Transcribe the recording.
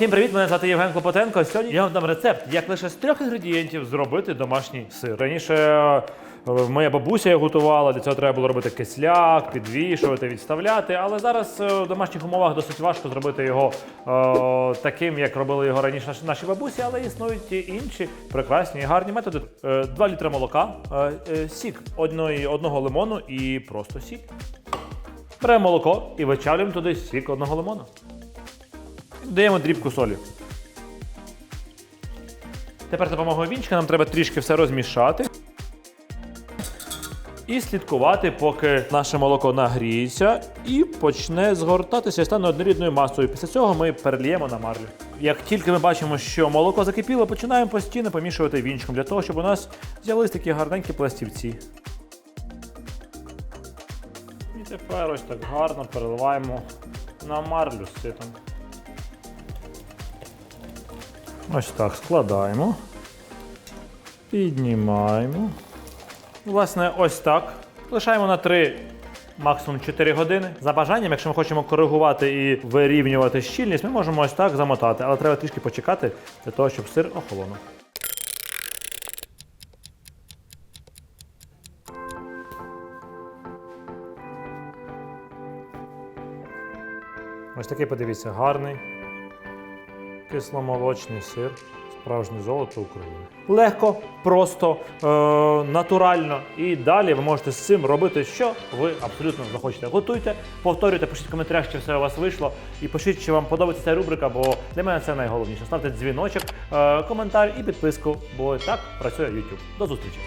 Всім привіт! Мене звати Євген Клопотенко. Сьогодні я вам дам рецепт, як лише з трьох інгредієнтів зробити домашній сир. Раніше е, моя бабуся його готувала, для цього треба було робити кисляк, підвішувати, відставляти. Але зараз е, в домашніх умовах досить важко зробити його е, таким, як робили його раніше наші- бабусі, але існують і інші прекрасні і гарні методи. 2 літри молока, сік одної, одного лимону і просто сік. Беремо молоко і вичавлюємо туди сік одного лимону. Даємо дрібку солі. Тепер за допомогою вінчика нам треба трішки все розмішати. І слідкувати, поки наше молоко нагріється і почне згортатися і стане однорідною масою. Після цього ми перельємо на марлю. Як тільки ми бачимо, що молоко закипіло, починаємо постійно помішувати вінчиком для того, щоб у нас з'явились такі гарненькі пластівці. І тепер ось так гарно переливаємо на марлю з ситом. Ось так складаємо. Піднімаємо. Власне, ось так. Лишаємо на 3, максимум 4 години. За бажанням, якщо ми хочемо коригувати і вирівнювати щільність, ми можемо ось так замотати, але треба трішки почекати для того, щоб сир охолонув. Ось такий, подивіться, гарний кисломолочний сир, справжнє золото України. Легко, просто, е, натурально. І далі ви можете з цим робити, що ви абсолютно захочете. Готуйте, повторюйте, пишіть в коментарях, чи все у вас вийшло. І пишіть, чи вам подобається ця рубрика, бо для мене це найголовніше. Ставте дзвіночок, е, коментар і підписку, бо так працює YouTube. До зустрічі!